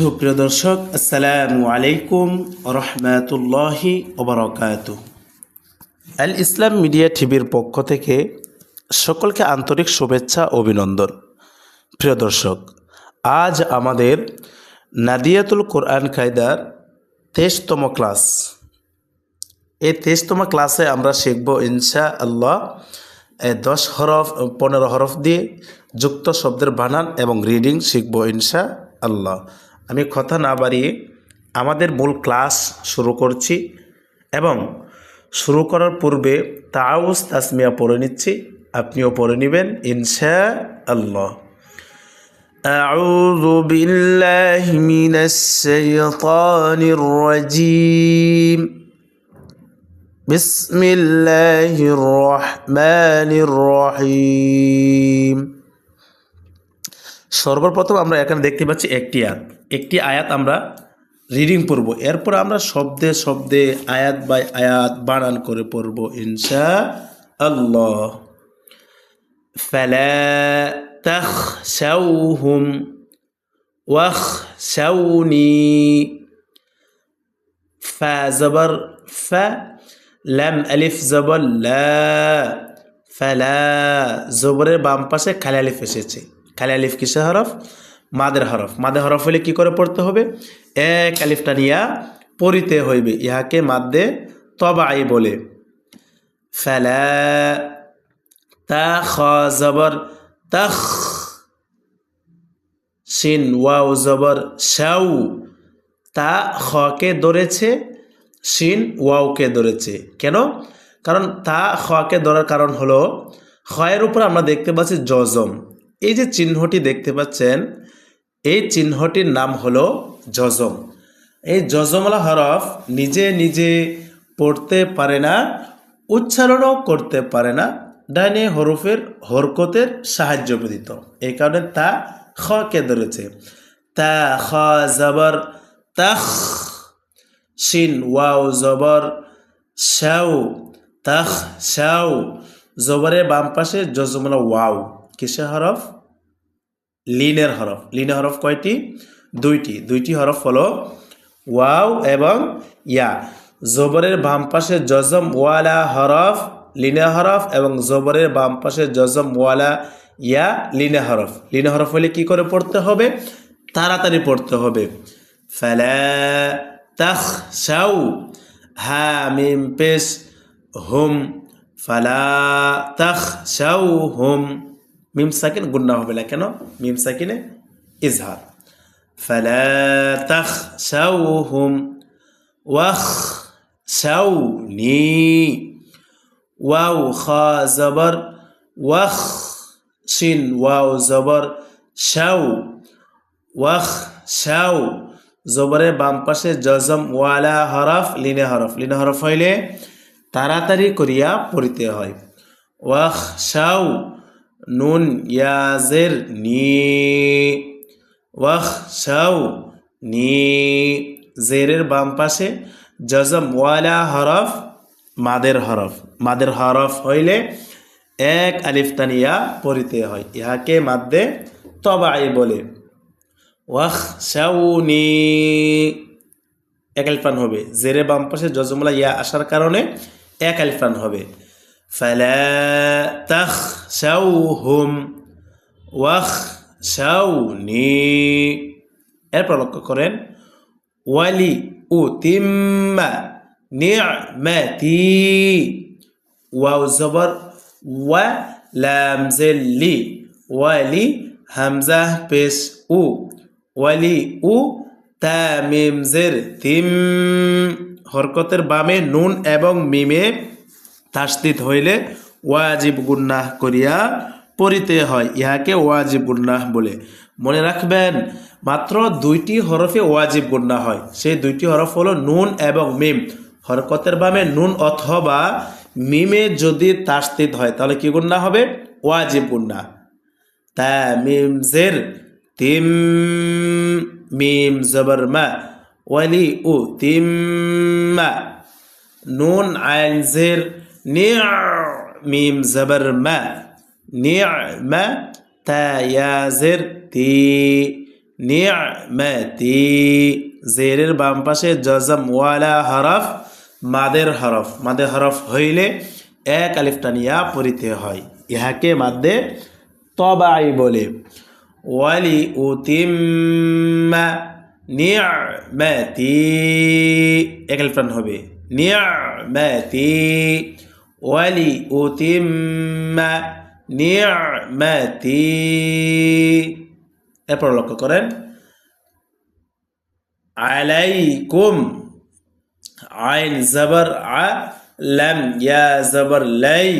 সুপ্রিয় দর্শক, আসসালামু আলাইকুম রহমাতুল্লাহি ওবরাকাত আল ইসলাম মিডিয়া টিভির পক্ষ থেকে সকলকে আন্তরিক শুভেচ্ছা অভিনন্দন। প্রিয় দর্শক, আজ আমাদের নাদিয়াতুল কোরআন কায়দার তেইশতম ক্লাস। এই তেইশতম ক্লাসে আমরা শিখব ইনশা আল্লাহ দশ হরফ, পনেরো হরফ দিয়ে যুক্ত শব্দের বানান এবং রিডিং শিখব ইনশা আল্লাহ আমি কথা না বাড়িয়ে আমাদের মূল ক্লাস শুরু করছি এবং শুরু করার পূর্বে তাউস তাসমিয়া পড়ে নিচ্ছি আপনিও পড়ে নেবেন ইনশা আল্লাহ أعوذ بالله من الشيطان الرجيم بسم الله الرحمن الرحيم সর্বপ্রথম আমরা এখানে দেখতে পাচ্ছি একটি আয়াত একটি আয়াত আমরা রিডিং পড়ব এরপর আমরা শব্দে শব্দে আয়াত বাই আয়াত বানান করে পড়ব ইনশা আল্লাহ فلا تخشوهم واخشوني فا زبر ف لم ألف زبر لا فلا জবরের বাম পাশে খালি আলিফ এসেছে খালি আলিফ কিসের হরফ মাদের হরফ। মাদের হরফ হলে কি করে পড়তে হবে? এক আলিফটা নিয়া পড়িতে হইবে। ইহাকে মাদ্দে তবাই বলে। ফেলা তা খ জবর তখ সিন ওয়াও জবর শাউ। তা খকে ধরেছে সিন ওয়াওকে ধরেছে। কেন? কারণ তা খকে ধরার কারণ হলো, খয়ের উপর আমরা দেখতে পাচ্ছি জজম। এই যে চিহ্নটি দেখতে পাচ্ছেন এই চিহ্নটির নাম হলো জজম। এই জজমলা হরফ নিজে নিজে পড়তে পারে না, উচ্চারণও করতে পারে না ডাইনে হরফের হরকতের সাহায্য ব্যতীত। এই কারণে তা খকে ধরেছে। তা খ জবর, তখ, শিন, ওয়াও, জবর শাউ তখ শাউ জবরের বাম পাশে জজমলা ওয়াও। কিসে হরফ? লিনের হরফ। লিনের হরফ কয়টি? দুইটি। দুইটি হরফ হলো ওয়াও এবং ইয়া। জবরের বাম পাশে জজম ওয়ালা হরফ লিনে হরফ এবং জবরের বাম পাশে জজম ওয়ালা ইয়া লিনে হরফ। লিনে হরফ হলে কি করে পড়তে হবে? তাড়াতাড়ি পড়তে হবে। ফেলা তখ শাউ হা মিম পেশ হুম, ফালা তখ শাউ হুম। মিম সাকিন গুন্না হবে না। কেন? মিম সাকিনে ইজহার। ফেলা তখ শাউ হুম ওয়াখ শাউ নি ওয়াও খা জবর ওয়াখ শিন ওয়াও জবর, শাউ। ওয়াখ শাউ জবরের বাম পাশে জজম ওয়ালা হরফ, লিনে হরফ। লিনে হরফ হইলে তাড়াতাড়ি করিয়া পড়িতে হয়। ওয়াখ শাউ নুন ইয়াজের নি ওয়াখ শাউ নি জেরের বাম পাশে জজম ওয়ালা হরফ মাদের হরফ মাদের হরফ হইলে এক আলিফতানিয়া পড়িতে হয় ইহাকে মাদ্দে তবাই বলে ওয়াখ শাউনি এক আলিফান হবে জেরে বাম পাশে জজমলা ইয়া আসার কারণে এক আলিফান হবে হুম ওয়াখ শাউনি এরপর লক্ষ্য করেন, ওয়ালি উ তিম্মা নি'মাতি। ওয়াও জবর, ওয়া লাম জেল্লি ওয়ালি হামজা পেশ উ। ওয়ালি উ তামিম জের তিম। হরকতের বামে নুন এবং মিমে তাসদিদ হইলে ওয়াজিব গুন্নাহ করিয়া পড়িতে হয়। ইহাকে ওয়াজিব গুন্নাহ বলে। মনে রাখবেন, মাত্র দুইটি হরফে ওয়াজিব গুন্না হয়। সেই দুইটি হরফ হলো নুন এবং মিম। হরকতের বামে নুন অথবা মিমে যদি তাসদিদ হয়, তাহলে কি গুন্না হবে? ওয়াজিব গুন্না তা মিম জের, তিম, মিম জবর মা ওয়ালি উ তিম্মা নুন আইন জের মিম জবর মা নিয়া মা তা নিয়ামতি জেরের বাম পাশে জজম ওয়ালা হরফ মাদের হরফ মাদের হরফ হইলে এক আলিফ টানিয়া পড়িতে হয় ইহাকে মাদ্দে তবাই বলে ওয়ালি উতিম্মা নিয়ামতি এক আলিফ টান হবে নিয়ামতি ওয়ালি উতিম্মা নিয়ামতি এরপর লক্ষ্য করেন, আলাইকুম, আইন জবর আ ইয়া লাই,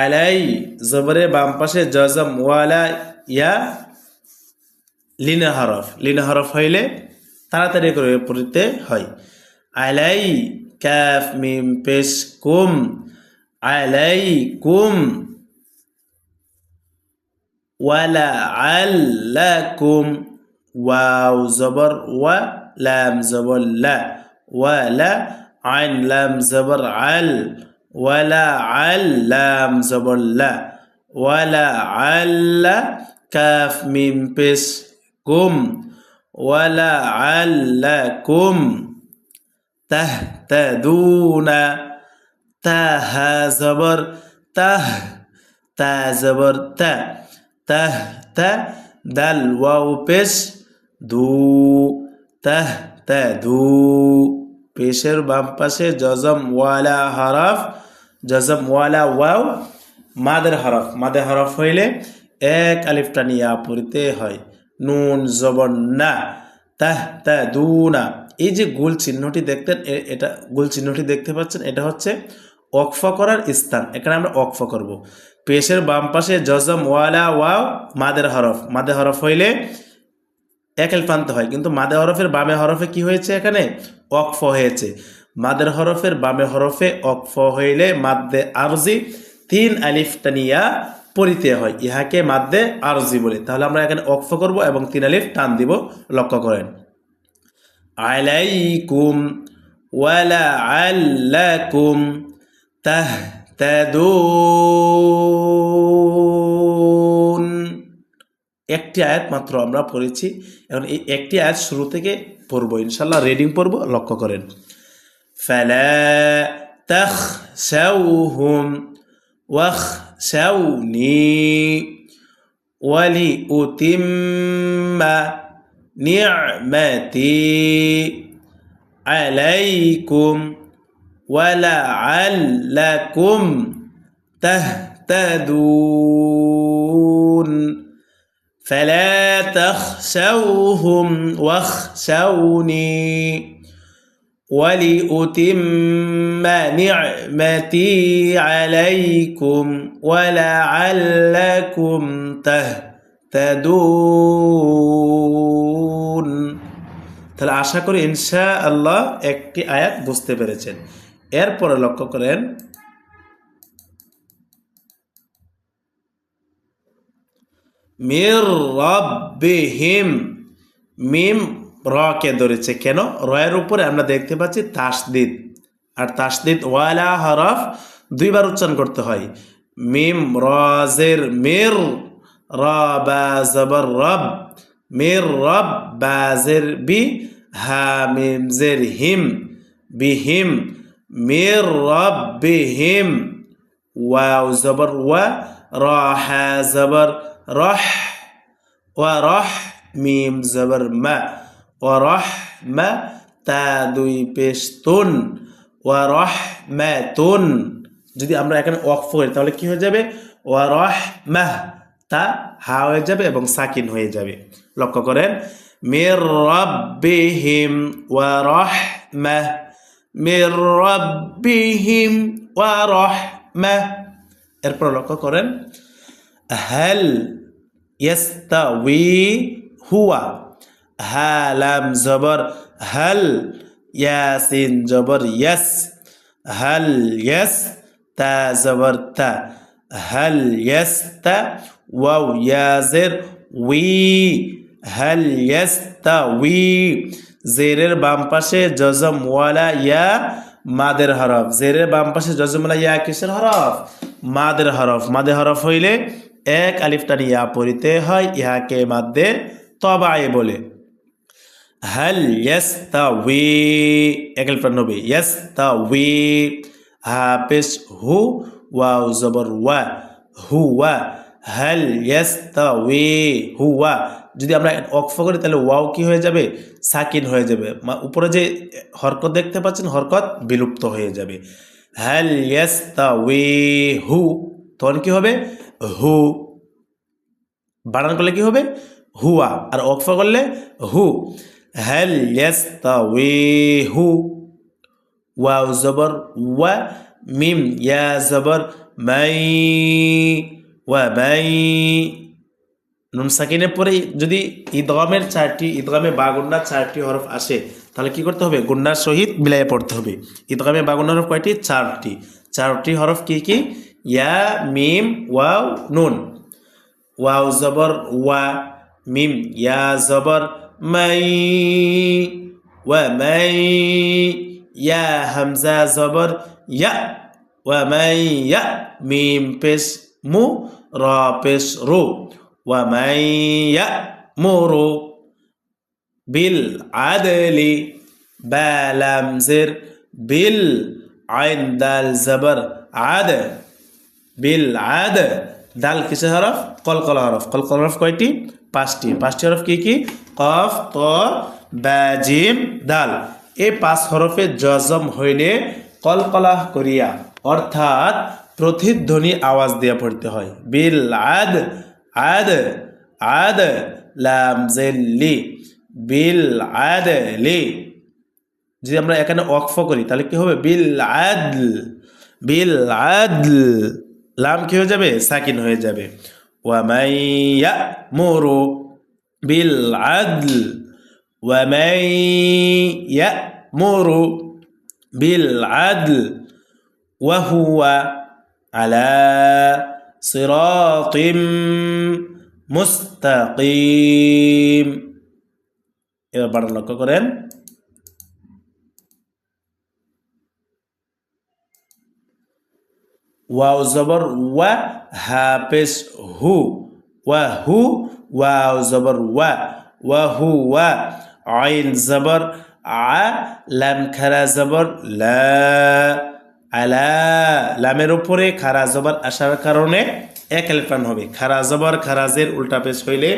আলাই জবরে বাম পাশে জজম ওয়ালা ইয়া লিনা হরফ লিনা হরফ হইলে তাড়াতাড়ি করে পড়তে হয়। আলাই ক্যাফ মিম পেশ কুম আলাই কুম ওয়ালা আল্লাকুম ওয়াও জবর ওয়া লাম জবর লা ওয়ালা আইন লাম জবর আল ওয়ালা আল লাম জবর লা ওয়ালা আল্লা কাফ মিম পেশ তাহতাদুনা তাহা জবর তাহ তা, জবর, তা তাহ তা, দাল, ওয়াও, পেশ, দু তাহ তা, দু, পেশের বাম পাশে জজম, ওয়ালা, হরফ, জজম, ওয়ালা, ওয়াও, মাদের হরফ মাদের হরফ হইলে এক আলিফ টানিয়া পড়তে হয়। নুন, জবর, না তাহ তা, দু, না। এই যে গোল চিহ্নটি দেখতেন এটা গোল চিহ্নটি দেখতে পাচ্ছেন, এটা হচ্ছে অক্ফ করার স্থান। এখানে আমরা অক্ফ করব। পেশের বাম পাশে জজম ওয়ালা ওয়াও মাদের হরফ। মাদের হরফ হইলে একেল প্রান্ত হয়। কিন্তু মাদে হরফের বামে হরফে কি হয়েছে এখানে? অক্ফ হয়েছে। মাদের হরফের বামে হরফে অক্ফ হইলে মাদ্দে আরজি তিন আলিফ টানিয়া পড়িতে হয়। ইহাকে মাদ্দে আরজি বলে। তাহলে আমরা এখানে অক্ফ করব এবং তিন আলিফ টান দিব। লক্ষ্য করেন। আলাইকুম ওয়ালা আল্লাকুম তাহতাদুন একটি আয়াত মাত্র আমরা পড়েছি এখন এই একটি আয়াত শুরু থেকে পড়বো ইনশাল্লাহ রিডিং পড়বো লক্ষ্য করেন فلا تخشوهم واخشوني ولأتم نعمتي عليكم ولعلكم تهتدون فلا تخشوهم واخشوني ولأتم نعمتي عليكم ولعلكم تهتدون তাহলে আশা করি ইনশা আল্লাহ একটি আয়াত বুঝতে পেরেছেন এরপরে লক্ষ্য করেন, মির রব্বিহিম, মিম রকে ধরেছে কেন? রয়ের উপরে আমরা দেখতে পাচ্ছি তাসদিদ। আর তাসদিদ ওয়ালা হরফ দুইবার উচ্চারণ করতে হয়। মিম রজের, মির র বা রব, মির রব বাজের বি হা মিম জের হিম, বিহিম মির বিহিম ওয়াও জবর ওয়া র হা জবর রহ ওয়ারহ মিম জবর মা ওয়ারহ মা তা দুই পেশ তুন ওয়ারহ মা তুন যদি আমরা এখানে ওয়াকফ করি, তাহলে কি হয়ে যাবে? ওয়ারহ মাহ তা হা হয়ে যাবে এবং সাকিন হয়ে যাবে। লক্ষ্য করেন মির রব্বিহিম ওয়ারহ মাহ মির রব্বিহিম ওয়া রহমা এরপর লক্ষ্য করেন, হেল ইয়াস্তাউই হুয়া। হালাম জবর, হল ইয়াসিন জবর, ইয়াস। হল ইয়াস তা জবর তা। হল ইয়াস তা ওয়াও, ইয়াজের উই। হল ইয়াস্তাউই জেরের বাম পাশে জজম ওয়ালা ইয়া মাদের হরফ জেরের বাম পাশে জজম ওয়ালা ইয়া কিসের হরফ মাদের হরফ মাদের হরফ হইলে এক আলিফটান ইয়া পড়িতে হয় ইহাকে মাদ্দের তবায় বলে হল ইয়াস্তাউই এক আলিফটান নবী ইয়াস্তাউই হা পেশ হু ওয়াও জবর ওয়া হুয়া হল ইয়াস্তাউই হুয়া যদি আমরা অক্ফ করি, তাহলে ওয়াও কি হয়ে যাবে? সাকিন হয়ে যাবে। উপরে যে হরকত দেখতে পাচ্ছেন, হরকত বিলুপ্ত হয়ে যাবে। হ্যাল ওয়ে হু তখন কি হবে? হু। বানান করলে কি হবে? হুয়া। আর অক্ফ করলে হু। হ্যাল ইয়াস্তাউই হু ওয়াও জবর, ওয়া মিম, ইয়া জবর, মাই, ওয়া মাই। নুন সাকিনের পরে যদি ঈদগামের চারটি, ঈদগামে বা গুন্নার চারটি হরফ আসে, তাহলে কি করতে হবে? গুন্ডার সহিত মিলাইয়ে পড়তে হবে। ঈদগামে বা হরফ কয়টি? চারটি। চারটি হরফ কি কি? ইয়া, মিম, ওয়াও, নুন। ওয়াও জবর, ওয়া, মিম, ইয়া জবর, মাই, ওয়া, মাই, ইয়া হামজা জবর, ইয়া, ওয়া, মাই, ইয়া, মিম, পেশ, মু, র, পেশ, রু। বা লাম জের বিল আইন দাল জবর আদ, বিল আদ, দাল কিসে হরফ? কলকলা হরফ। কলকলা হরফ কয়টি? পাঁচটি। পাঁচটি হরফ কি কি? কফ, ত, বা, জিম, দাল। এই পাঁচ হরফে জজম হইলে কলকলা করিয়া অর্থাৎ প্রতিধ্বনি আওয়াজ দিয়ে পড়তে হয়। বিল আদ আদ আদ লাম জেল্লি বিল আদ লি যদি আমরা এখানে অক্ফ করি, তাহলে কি হবে? বিল আদল বিল আদল লাম কি হয়ে যাবে? সাকিন হয়ে যাবে। ওয়ামাইয়া মোরো বিল আদল ওয়ামাইয়া মোরো বিল আদল ওয়াহুয়া আলা সিরাতিম মুস্তাকিম এবার বাড়ান লক্ষ্য করেন ওয়াও জবর ওয়া হাফেজ হু ওয়া হু ওয়াও জবর ওয়া ওয়া হু ওয়া আইন জবর আ লাম খারা জবর লা আলা, লামের উপরে খারা জবর আসার কারণে এক আলিফটান হবে। খারা জবর খারাজের উল্টা পেশ হইলে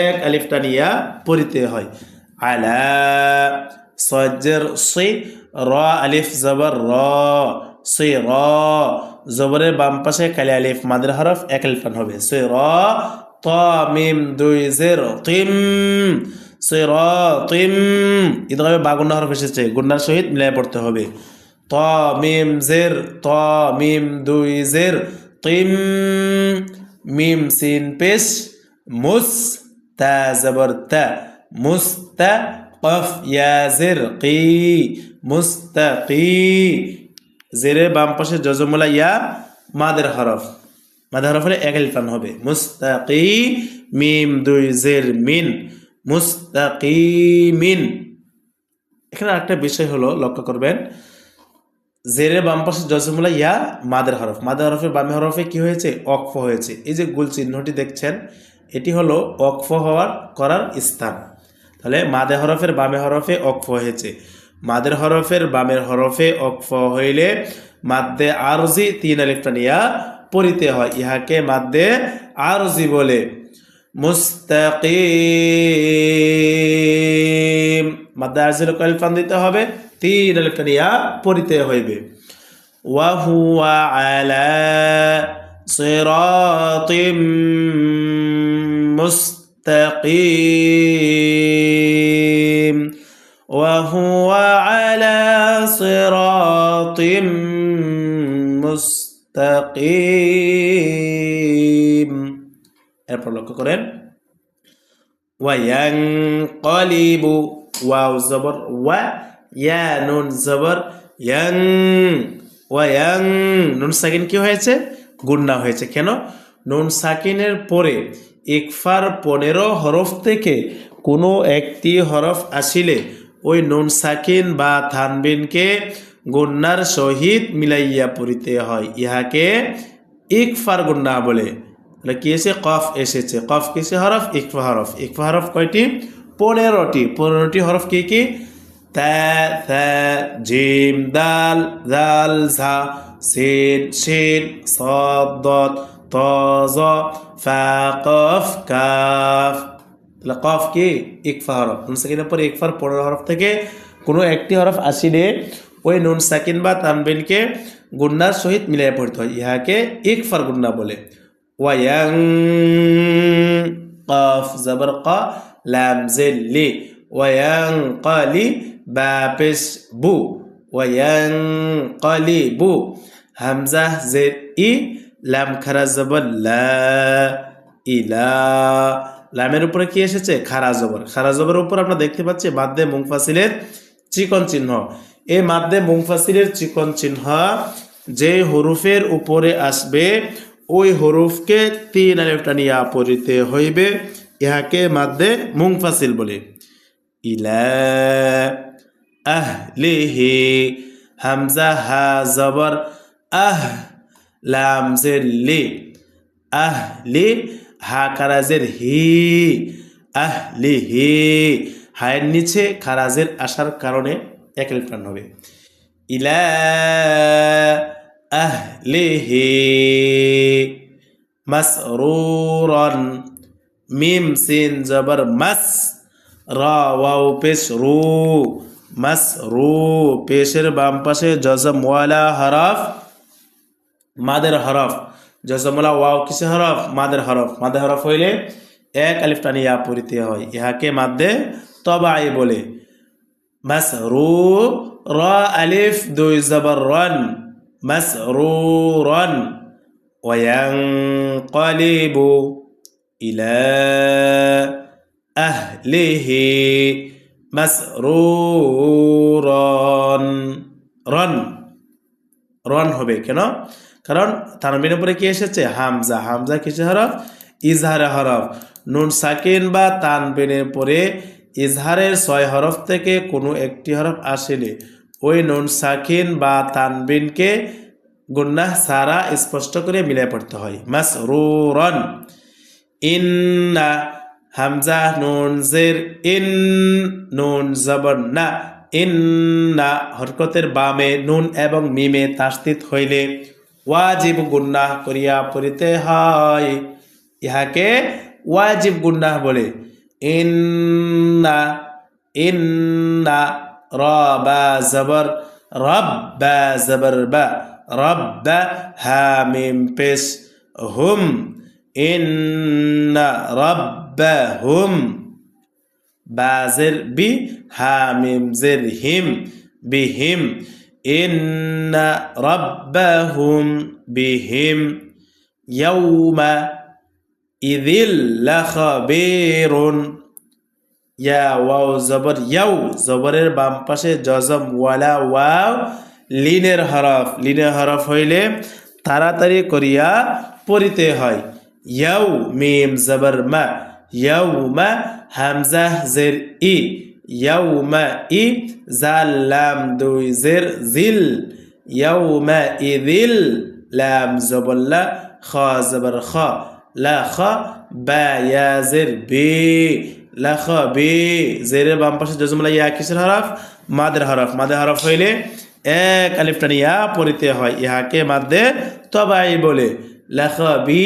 এক আলিফটান ইয়া পরিতে হয়। আলা, সজ্জের সি, র আলিফ জবর র, সি র, জবরের বাম পাশে কালি আলিফ মাদের হরফ এক আলিফান হবে। সি র, ত, মিম, দুই, জের, তিম, সি র, তিম ইদগামে বা হরফ এসেছে। গুন্নার সহিত মিলাই পড়তে হবে। ত মিম জের ত মিম দুই জের, তিম, মিম সিন পেশ, মুস, তা জবর তা মুস্তা কফ ইয়া জের জেরে বাম পাশে জজমুলা ইয়া, মাদের হরফ। মাদের হরফ হলে এক আলিফান হবে। মুস্তাকি মিম দুই জের মিন মুস্তাকি মিন। এখানে আরেকটা বিষয় হলো লক্ষ্য করবেন জেরে বাম পাশে জজমুলা ইয়া মাদের হরফ। মাদের হরফের বামে হরফে কি হয়েছে? অক্ফ হয়েছে। এই যে গুল চিহ্নটি দেখছেন, এটি হলো অক্ফ হওয়ার করার স্থান। তাহলে মাদে হরফের বামে হরফে অক্ফ হয়েছে। মাদের হরফের বামের হরফে অক্ফ হইলে মাদ্দে আরজি তিন আলিফটান ইয়া পরিতে হয়। ইহাকে মাদ্দে আরজি বলে। মুস্তাকিম। মাদ্দে আরজির কলিফান দিতে হবে? তিন আলিফটান ইয়া পরিতে হইবে ওয়াহুয়া আলা صراط مستقيم وهو على صراط مستقيم এরপর লক্ষ্য করেন ওয়ায়াংকলিবু ওয়াও জবর ওয়া ইয়া নুন জবর, ইয়াং ওয়ায়াং নুন সাকিন কি হয়েছে? গুন্না হয়েছে। কেন? নুন সাকিনের পরে ইকফার পনেরো হরফ থেকে কোনো একটি হরফ আসিলে ওই নুন সাকিন বা থানবিনকে গুন্নার সহিত মিলাইয়া পড়িতে হয়। ইহাকে ইকফার গুন্না বলে। কি এসে? কফ এসেছে। কফ কিসে হরফ? ইকফা হরফ। ইকফা হরফ কয়টি? পনেরোটি। পনেরোটি হরফ কি কি? তা থা জিম দাল দাল ঝা সিন শিন صاد ضاد ত জ ফা কফ কাফ তাহলে কফ কি ইকফা হরফ নুন সাকিনের পরে ইকফার পনেরো হরফ থেকে কোনো একটি হরফ আসিলে ওই নুন সাকিন বা তানবিনকে গুন্নার সহিত মিলিয়ে পড়তে হয় ইহাকে ইকফার গুন্না বলে ওয়াং কফ জবর ক লাম জেল কালি বা হামজা জের ই লাম খারা জবর ইলা লামের উপরে কি এসেছে? খারা জবর খারা উপর আমরা দেখতে পাচ্ছি মাদ্দে মুংফাসিলের চিকন চিহ্ন। এই মাদ্দে মুংফাসিলের চিকন চিহ্ন যে হরুফের উপরে আসবে, ওই হরুফকে তিন আলিফটা নিয়ে পড়িতে হইবে। ইহাকে মাদ্দে মুংফাসিল বলে। ইলা আহলিহি হামজা হা জবর আহ লাম জের লি আহলি হা কারাজের হি আহলি হি হায়ের নিচে খারাজের আসার কারণে এক লিপ্টান হবে। ইলা আহলিহি মাসরুরন মিম সিন জবর মাস রা, ওয়াও, পেশ, রু, মাস, রু, পেশের বাম পাশে জজমওয়ালা হরফ, মাদের হরফ। জজমওয়ালা ওয়াও, কিসে হরফ? মাদের হরফ। মাদের হরফ হইলে এক আলিফটানি ইয়া পরিতে হয়। ইহাকে মাদ্দে তবাই বলে। মাস, রু, র, আলিফ, দুই জবর, রন। মাস, রু, রন। ওয়াং কলিবু ইলা আহলিহি মাসরুরন রন রন হবে কেন? কারণ তানবিন উপরে কি এসেছে? হামজা। হামজা কিছু হরফ? ইজহারে হরফ। নুন সাকিন বা তানবিনের পরে ইজহারের ছয় হরফ থেকে কোনো একটি হরফ আসেনি। ওই নুন সাকিন বা তানবিনকে গুন্না সারা স্পষ্ট করে মিলে পড়তে হয়। মাস রু রন ইন্না হামজা নুন জের ইন নুন জবর না ইন্না হরকতের বামে নুন এবং মিমে তাস্তিত হইলে ওয়াজিব গুন্নাহ করিয়া পড়িতে হয় ইহাকে ওয়াজিব গুন্নাহ বলে ইন্না ইন্না রবা জবর রব্বা জবর বা রব্বা হামিম পেশ হুম ইন্না রব্বা হুম বাজের বি, হামিম জের হিম বিহিম। ইন্না রব্বাহুম বিহিম। ইয়াউমা ইদিল লাখাবিরুন। ইয়া ওয়াও জবর, ইয়াউ জবরের বাম পাশে জজম ওয়ালা ওয়াও, লিনের হরফ। লিনের হরফ হইলে তাড়াতাড়ি করিয়া পড়িতে হয়। ইয়াউ মিম জবর মা ইয়াউ মা হামজা জের ই ইয়াউ মা ই জাল লাম দুই জের জিল ইয়াউ মা ইদিল লাম জবল্লা খ জবর খ লা খ বা ইয়া জের বি লা খ বি জেরের বাম পাশে জজমলা ইয়া কিসের হরফ মাদের হরফ মাদের হরফ হইলে এক আলিফটা নিয়া পড়িতে হয় ইহাকে মাদ্দে তবাই বলে লেখ বি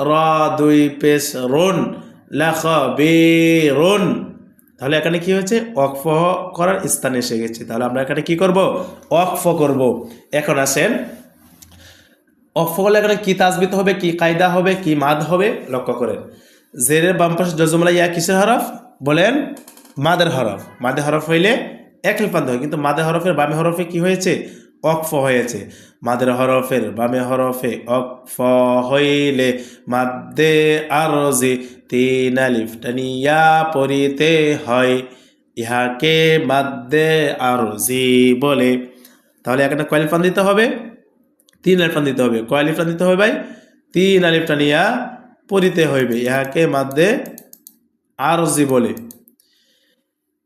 র দুই পেশ রুন লেখ বি রুন তাহলে এখানে কি হয়েছে? অক্ফ করার স্থানে এসে গেছে। তাহলে আমরা এখানে কি করব? অক্ফ করব। এখন আসেন। অক্ফ করলে এখানে কি তাজবিত হবে, কি কায়দা হবে, কি মাদ হবে? লক্ষ্য করেন। জেরের বাম পাশে জজমলা ইয়া কিসের হরফ? বলেন, মাদের হরফ। মাদের হরফ হইলে এক লিপান্ত হয়। কিন্তু মাদের হরফের বামে হরফে কি হয়েছে? অকফ হয়েছে। মাদের হরফের বামে হরফে অকফ হইলে মাদ্দে আরজে তিন আলিফটানিয়া পরিতে হয়। ইহাকে মাদ্দে আরজি বলে। তাহলে এখানে কয়ালিফান দিতে হবে? তিন আলিফান দিতে হবে। কয়ালিফান দিতে হবে ভাই? তিন আলিফটানিয়া পরিতে হইবে। ইহাকে মাদ্দে আরজি বলে।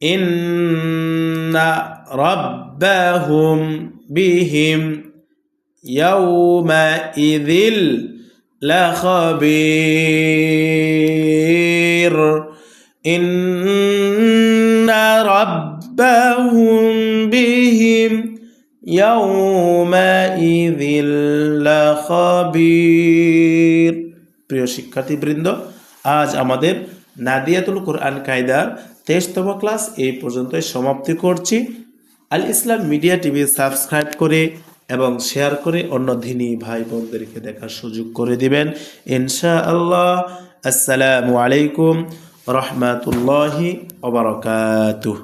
ইন্না রব্বাহুম বিহিম ইয়াউমাইযিল লাখাবীর ইন্না রাব্বাহুম বিহিম ইয়াউমাইযিল লাখাবীর প্রিয় শিক্ষার্থীবৃন্দ, আজ আমাদের নাদিয়াতুল কোরআন কায়দার তেইশতম ক্লাস এই পর্যন্তই সমাপ্তি করছি। Al Islam media TV subscribe করে এবং শেয়ার করে অন্য ধিনী ভাই বোনদেরকে দেখার সুযোগ করে দিবেন। ইনশা আল্লাহ আসসালামু আলাইকুম রহমাতুল্লাহি ওবরাকাতুহ